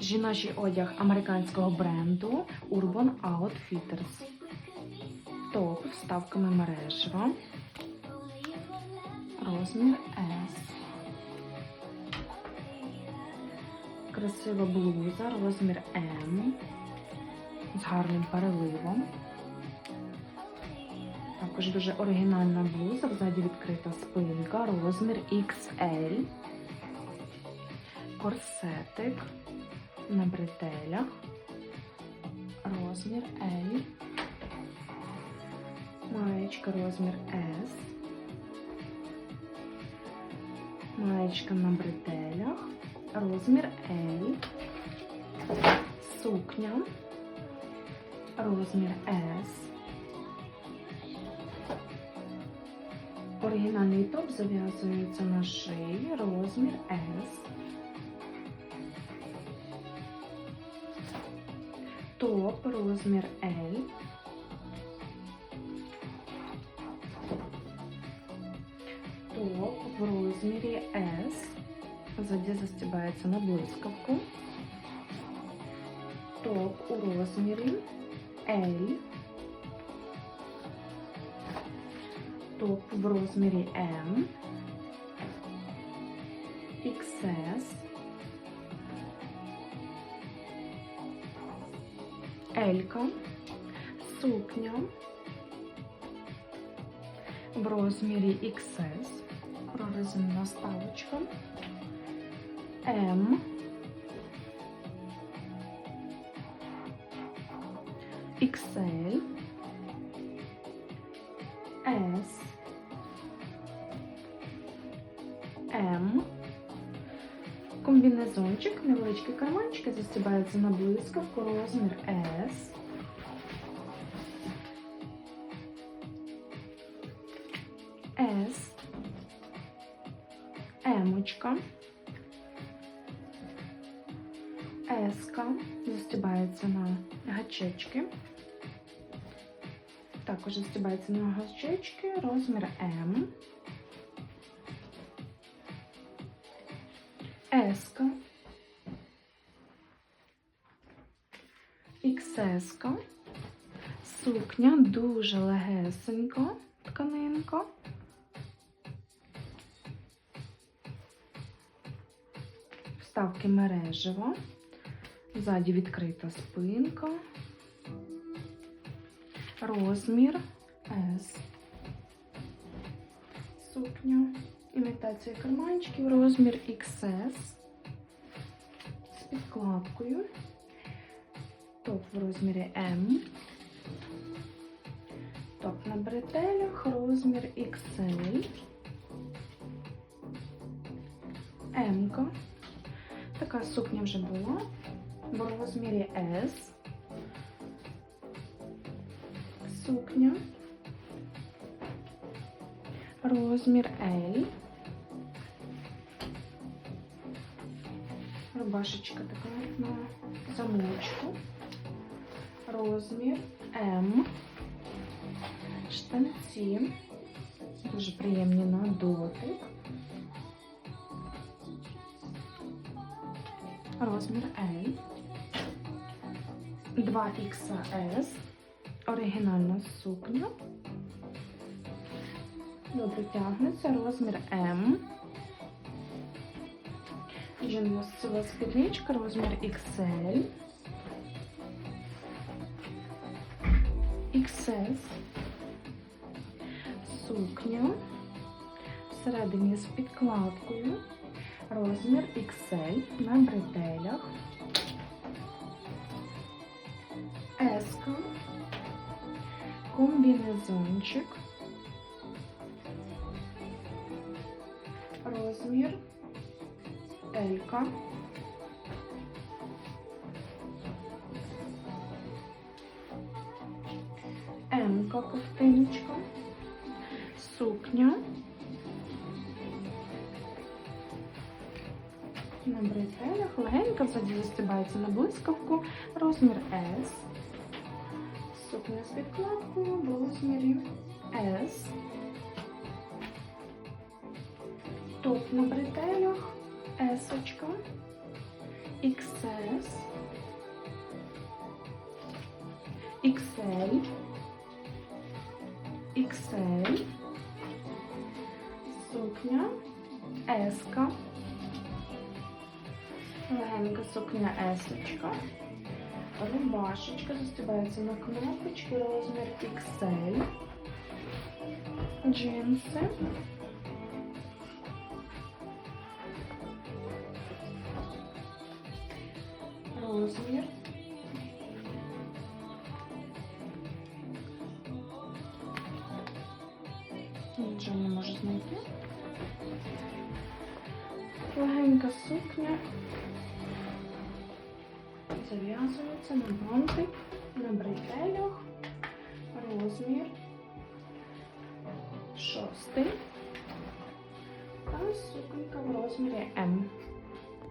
Жіночий одяг американського бренду Urban Outfitters. Топ вставками мережева. Розмір S. Красива блуза, розмір М. З гарним переливом. Також дуже оригінальна блуза, взаді відкрита спинка, розмір XL. Корсетик на бретелях. Розмір L. Маєчка розмір S. Маєчка на бретелях. Розмір L. Сукня. Розмір S. Оригінальний топ зав'язується на шиї. Розмір S. Топ розмір L. Топ в розмірі S. Ззаді застібається на блискавку. Топ у розмірі L. Топ в розмірі M. XS. Елька, сукня в розмірі XS, прорезинена ставочка, М, XL, S, комбінезончик, невеличкі карманчики застібаються на блискавку, розмір S. С, Емочка, Еска, застібається на гачечки. Також застібається на гачечки, розмір М. Еска. XS. Сукня дуже легесенька тканинка. Вставки мережева. Ззаді відкрита спинка. Розмір S. Сукня. Імітація карманчиків. Розмір XS. З підкладкою. Топ в розмірі M. Топ на бретелях. Розмір XL. М-ка. Така сукня вже була в розмірі S. Сукня. Розмір L. Рубашечка така на замочку. Розмір М. Штанці. Дуже приємні на дотик. Розмір L. 2XS. Оригінальна сукня. Добре тягнеться. Розмір М. Жіночна спідничка, розмір XL. XS. Сукня. Всередині з підкладкою. Розмір XL на бретелях. Еска. Комбінезончик. Розмір Елька. М-ка ковтиночка. Сукня. На бретелях легенько взаді застібається на блискавку. Розмір S. Сукня з підкладкою в розмірі S. Топ на бретелях, есочка, XS, XL, XL, сукня, еска, легенька сукня есочка, рубашечка застібається на кнопочку, розмір XL, джинси. Розмір. Нічого не можу знайти. Легенька сукня. Зав'язується на бантик, на бретелях. Розмір. Шостий. Та суконька в розмірі М.